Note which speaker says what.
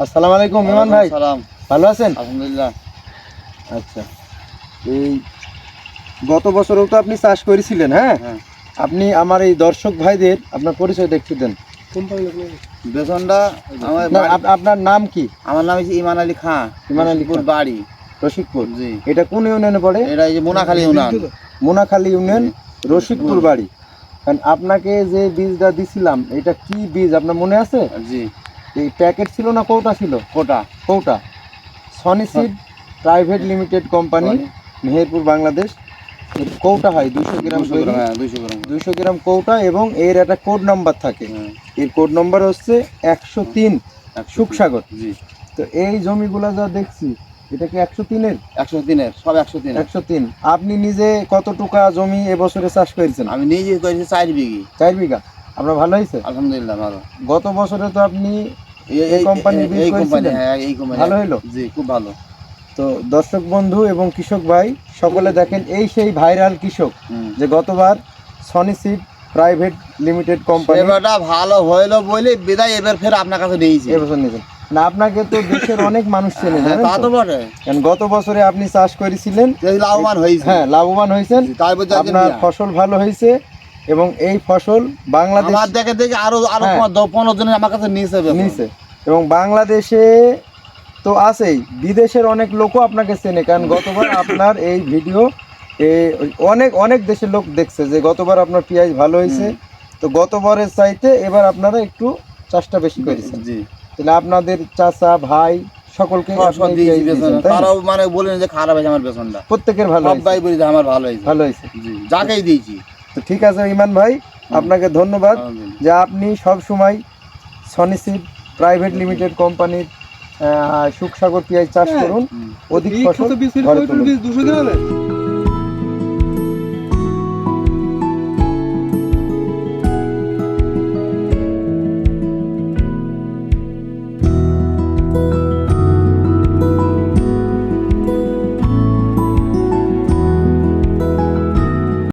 Speaker 1: আসসালামু আলাইকুম ইমান ভাই।
Speaker 2: সালাম
Speaker 1: ভালো আছেন?
Speaker 2: আলহামদুলিল্লাহ।
Speaker 1: আচ্ছা। এই গত বছরও তো আপনি চাষ করেছিলেন হ্যাঁ?
Speaker 2: হ্যাঁ।
Speaker 1: আপনি আমার এই দর্শক ভাইদের আপনার পরিচয়টা একটু দেন। আপ- আপনার নাম কি?
Speaker 2: আমার নাম হচ্ছে ইমান আলী খাঁ
Speaker 1: ইমান আলী
Speaker 2: বাড়ি।
Speaker 1: রশিদপুর
Speaker 2: জি।
Speaker 1: এটা কোন ইউনিয়নে পড়ে?
Speaker 2: এটা এই যে মোনাখালী ইউনিয়ন।
Speaker 1: মোনাখালী ইউনিয়ন রশিদপুর বাড়ি। কারণ আপনাকে যে বীজটা দিছিলাম এটা কি বীজ? আপনার মনে আছে?
Speaker 2: জি।
Speaker 1: এই প্যাকেট ছিল না কোটা ছিল?
Speaker 2: Quota.
Speaker 1: Quota. সনিসিড private limited company Meherpur Bangladesh. এর কৌটা হয় দুশো গ্রাম
Speaker 2: দুশো গ্রাম হ্যাঁ দুশো গ্রাম।
Speaker 1: কৌটা এবং এর একটা কোড নাম্বার থাকে।
Speaker 2: হ্যাঁ,
Speaker 1: এর কোড নাম্বার হচ্ছে একশো তিন সুখসাগর।
Speaker 2: জি।
Speaker 1: তো এই জমিগুলো যা দেখছি এটা কি একশো তিনের?
Speaker 2: একশো তিনের সব একশো তিন
Speaker 1: একশো তিন। আপনি নিজে কত টুকা জমি এবছরে চাষ করেছেন?
Speaker 2: আমি নিজে করেছি চার বিঘি।
Speaker 1: চার বিঘা। আপনার ভালো হয়েছে?
Speaker 2: আলহামদুলিল্লাহ ভালো।
Speaker 1: গত বছরে তো আপনি
Speaker 2: এই- কোম্পানি হ্যাঁ এই কোম্পানি
Speaker 1: ভালো হলো?
Speaker 2: জি খুব ভালো।
Speaker 1: তো দর্শক বন্ধু এবং কৃষক ভাই সকলে দেখেন এই সেই ভাইরাল কৃষক যে গতবার সনিসিড প্রাইভেট লিমিটেড কোম্পানি
Speaker 2: এবারটা ভালো হইল বলে বিদায় এবার ফের আপনার কাছে নিয়েছি
Speaker 1: এবছর নিয়েছেন না আপনাকে তো দেশের অনেক মানুষ চেনে
Speaker 2: হ্যাঁ, তা
Speaker 1: তো?
Speaker 2: তো বটে।
Speaker 1: কারণ গত বছরে আপনি চাষ করেছিলেন
Speaker 2: লাভবান হয়েছে।
Speaker 1: হ্যাঁ লাভবান হয়েছেন। আপনার ফসল ভালো হয়েছে এবং এই ফসল বাংলাদেশ
Speaker 2: আমার দেখে দেখে আরও আরও
Speaker 1: হ্যাঁ।
Speaker 2: পনেরো জন আমার কাছে নিয়েছে।
Speaker 1: নিচে এবং বাংলাদেশে তো আছেই। বিদেশের অনেক লোকও আপনাকে চেনে কারণ গতবার আপনার এই ভিডিও এ, অনেক অনেক দেশের লোক দেখছে যে গতবার আপনার পেঁয়াজ ভালো হয়েছে। তো গতবারের চাইতে এবার আপনারা একটু চাষটা বেশি করেছেন।
Speaker 2: জি।
Speaker 1: তাহলে আপনাদের চাচা ভাই সকলকে?
Speaker 2: তারাও মানে বলেন যে খারাপ হয়েছে আমার বেতনটা।
Speaker 1: প্রত্যেকের ভালো।
Speaker 2: সবাই বলি যে আমার ভালো হয়েছে।
Speaker 1: ভালো হয়েছে।
Speaker 2: জি যাকেই দিয়েছি।
Speaker 1: তো ঠিক আছে ইমান ভাই আপনাকে ধন্যবাদ যে আপনি সব সময় সনিসিপ প্রাইভেট লিমিটেড কোম্পানির সুখসাগর পেঁয়াজ চাষ করুন। অধিক ফসল।